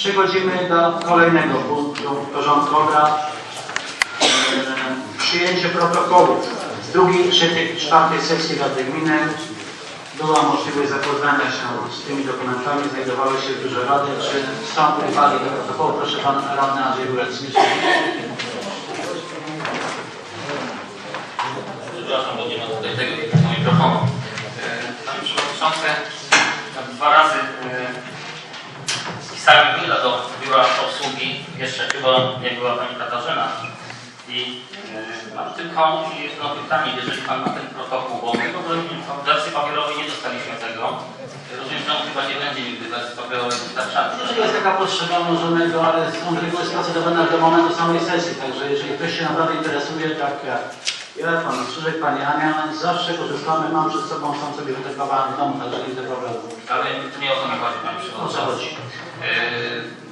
Przechodzimy do kolejnego punktu porządku obrad. E, Przyjęcie protokołów z drugiej, trzeciej czwartej sesji Rady Gminy. Była możliwość zapoznania się z tymi dokumentami, znajdowały się w biurze Rady. Czy są uwagi do protokołu? Proszę Pan Radny Andrzej Górecki. Przepraszam, bo nie ma tutaj tego mikrofonu. E, Panie Przewodniczący, tak dwa razy e, spisałem maila do biura obsługi, jeszcze chyba nie była Pani Katarzyna. I e, mam tylko jedno pytanie, jeżeli Pan ma ten protokół, bo my w wersji papierowej nie dostaliśmy tego. Rozumiem, że on chyba nie będzie nigdy w wersji papierowej wystarczany. Jeżeli jest taka potrzeba możonego, ale są tylko jest procedowana do momentu samej sesji, także jeżeli ktoś się naprawdę interesuje, tak jak ja, Pan Krzyżek, Pani Ania, zawsze korzystamy, mam przed sobą, są sobie wytykowany w domu, także nie ma problemu. Ale to nie o to mi chodzi, Panie O co Przewodniczący. chodzi? Yy,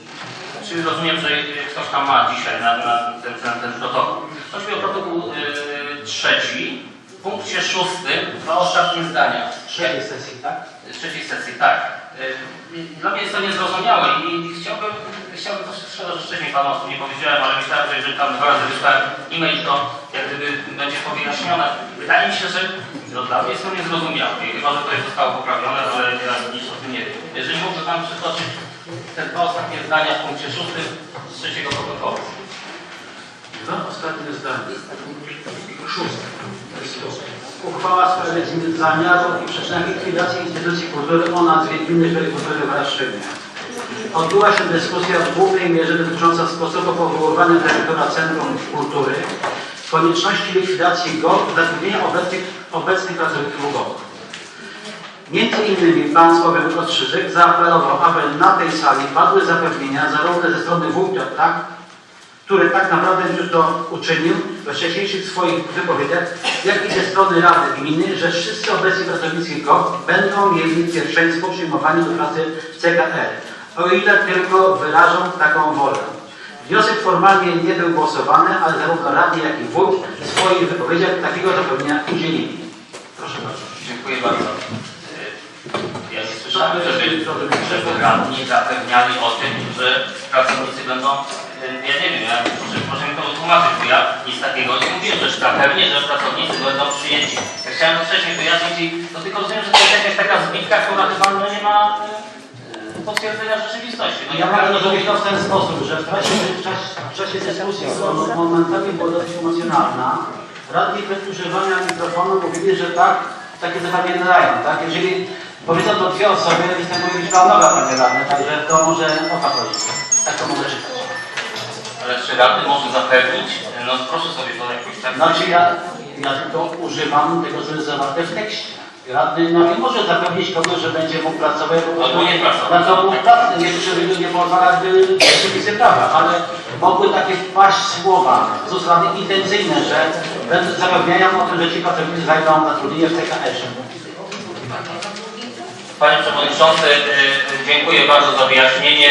Czyli rozumiem, że ktoś tam ma dzisiaj na, na ten, ten, ten protokół. Chodzi mi o protokół yy, trzeci, w punkcie szóstym, dwa ostatnie zdania. Trzeciej sesji, tak? Z trzeciej sesji, tak. Yy, Dla mnie jest to niezrozumiałe i chciałbym, chciałbym to szczerze, że wcześniej Panu o tym nie powiedziałem, ale myślałem, że jeżeli tam dwa razy wysłałem e-mail, to jak gdyby będzie to wyjaśnione. Wydaje mi się, że no, dla mnie jest to niezrozumiałe i chyba, że to już zostało poprawione, ale ja nic o tym nie wiem. Jeżeli mógłby Pan przytoczyć te dwa ostatnie zdania w punkcie szóstym z trzeciego protokołu. Dwa ostatnie zdania. Szóste. Uchwała w sprawie zamiaru i przyczynach likwidacji instytucji kultury o nazwie Gminy Kultury w Raszynie. Odbyła się dyskusja w głównej mierze dotycząca sposobu powoływania dyrektora Centrum Kultury, konieczności likwidacji go, zatrudnienia obecnych, obecnych pracowników ugodowych. Między innymi pan Sławek Ostrzyżek zaapelował, aby na tej sali padły zapewnienia zarówno ze strony wójta, tak, który tak naprawdę już to uczynił we wcześniejszych swoich wypowiedziach, jak i ze strony Rady Gminy, że wszyscy obecni pracownicy GOP będą mieli pierwszeństwo przyjmowani do pracy w CKR, o ile tylko wyrażą taką wolę. Wniosek formalnie nie był głosowany, ale zarówno Rady, jak i wójt w swoich wypowiedziach takiego zapewnienia udzielili. Proszę bardzo. Dziękuję bardzo. Słyszałem, żeby, radni zapewniali o tym, że pracownicy będą, yy, ja nie wiem, ja, proszę, proszę mi to wytłumaczyć, bo ja nic takiego nie mówiłem, że tak pewnie, że pracownicy będą przyjęci. Ja chciałem to wcześniej wyjaśnić i to tylko rozumiem, że to jest jakaś taka zbitka, która chyba no, nie ma yy, potwierdzenia rzeczywistości. No Ja nie- zrobić to w ten sposób, że w czasie, w czasie, w czasie dyskusji, która momentami była dosyć emocjonalna, radni bez używania mikrofonu mówili, że tak, takie zapewnienie dają, tak? Jeżeli powiedzą to dwie osoby, występuje liczba nowa, panie radny, także to może o to chodzi. Tak to może czytać. Ale czy radny może zapewnić? No proszę sobie to jakoś tak... Znaczy ja, ja tylko używam tego, co jest zawarte w tekście. Radny no, nie może zapewnić kogoś, że będzie mógł pracować, bo Albo nie to był płatny, nie przewiduje, nie pozwala gdy przepisy prawa, ale mogły takie wpaść słowa z ust Rady intencyjne, że zapewniają o tym, że ci pracownicy znajdą zatrudnienie w TKS-ie. Panie Przewodniczący, y, dziękuję bardzo za wyjaśnienie.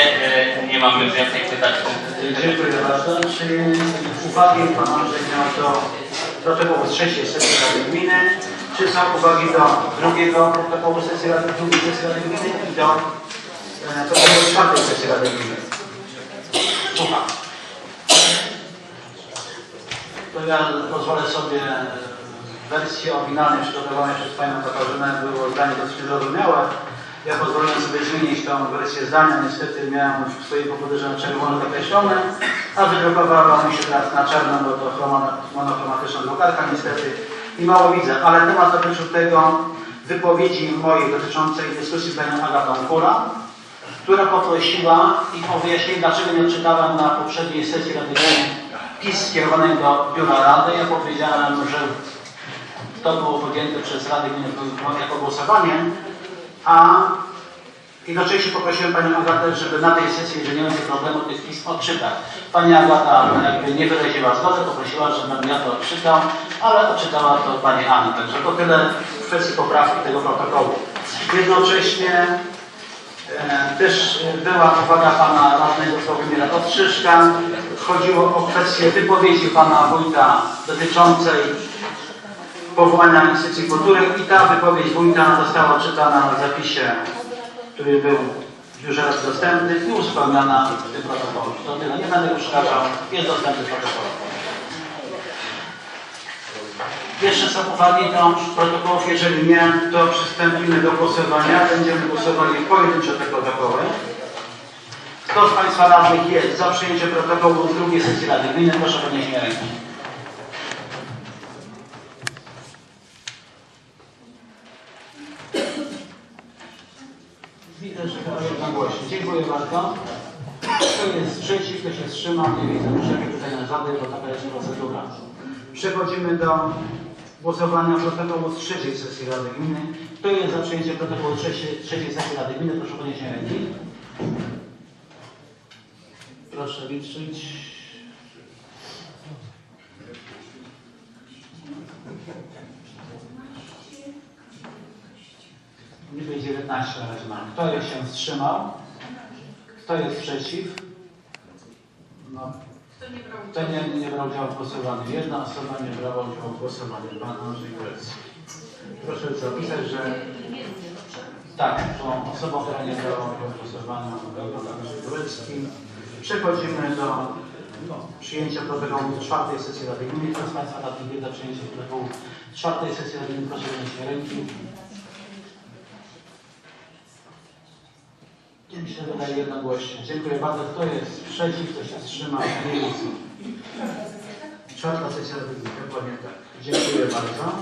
Y, Nie mam już więcej pytań. Dziękuję bardzo. Czy uwagi Pan Andrzej miał do protokołu z trzeciej sesji Rady Gminy? Czy są uwagi do drugiego protokołu sesji Rady, drugiej sesji Rady Gminy i do e, protokołu czwartej sesji Rady Gminy? Słucham. To ja pozwolę sobie w wersji oryginalnej przygotowanej przez Panią Katarzynę było zdanie dosyć zrozumiałe. Ja pozwoliłem sobie zmienić tą wersję zdania. Niestety miałem w swojej komputerze na czerwono zakreślone, a wydrukowało mi się teraz na czarno, bo to chroma- monochromatyczna drukarka niestety i mało widzę. Ale temat dotyczył tego wypowiedzi mojej dotyczącej dyskusji z Panią Agatą Kura, która poprosiła i o wyjaśnienie, dlaczego nie odczytałem na poprzedniej sesji Gminy PiS skierowanej do Biura Rady. Ja powiedziałem, że to było podjęte przez Radę Gminy jako głosowanie, a jednocześnie poprosiłem Panią Agatę, żeby na tej sesji, jeżeli nie będzie problemu, tych pism odczytać. Pani Agata jakby nie wyraziła zgody, poprosiła, żebym ja to odczytał, ale odczytała to Pani Ani. Także to tyle w kwestii poprawki tego protokołu. Jednocześnie E, Też była uwaga pana radnego Sławomira Ostrzyżka. Chodziło o kwestię wypowiedzi pana wójta dotyczącej powołania instytucji kultury i ta wypowiedź wójta została czytana w zapisie, który był w biurze Rady Dostępnych i uzupełniana w tym protokole. To tyle, nie będę już przeszkadzał, jest dostępny protokół. Jeszcze są uwagi do protokołów? Jeżeli nie, to przystąpimy do głosowania. Będziemy głosowali pojedynczo te protokoły. Kto z Państwa radnych jest za przyjęciem protokołu z drugiej sesji Rady Gminy? Proszę o podniesienie Widzę, że chyba jednogłośnie. Dziękuję bardzo. Kto jest przeciw, kto się wstrzymał, nie widzę pytań na żadnych, bo taka jest procedura. Przechodzimy do głosowania protokołu z trzeciej sesji Rady Gminy. Kto jest za przyjęciem protokołu trzeciej, trzeciej sesji Rady Gminy? Proszę o podniesienie ręki. Proszę liczyć. Niby 19 na razie mam. Kto jest się wstrzymał? Kto jest przeciw? No, kto nie, nie brał udziału w głosowaniu? Jedna osoba nie brała udziału w głosowaniu. Pan Andrzej Grecki. Proszę zapisać, że tak, tą osobą, która nie brała udziału w głosowaniu pan Andrzej Grecki. Przechodzimy do przyjęcia protokołu czwartej sesji Rady Gminy. Z Państwa jest za przyjęcie protokołu czwartej sesji Rady Gminy? Proszę o ręki. Mi się wydaje jednogłośnie. Dziękuję bardzo. Kto jest przeciw, kto się wstrzymał? Czwarta sesja dokładnie tak. Dziękuję bardzo.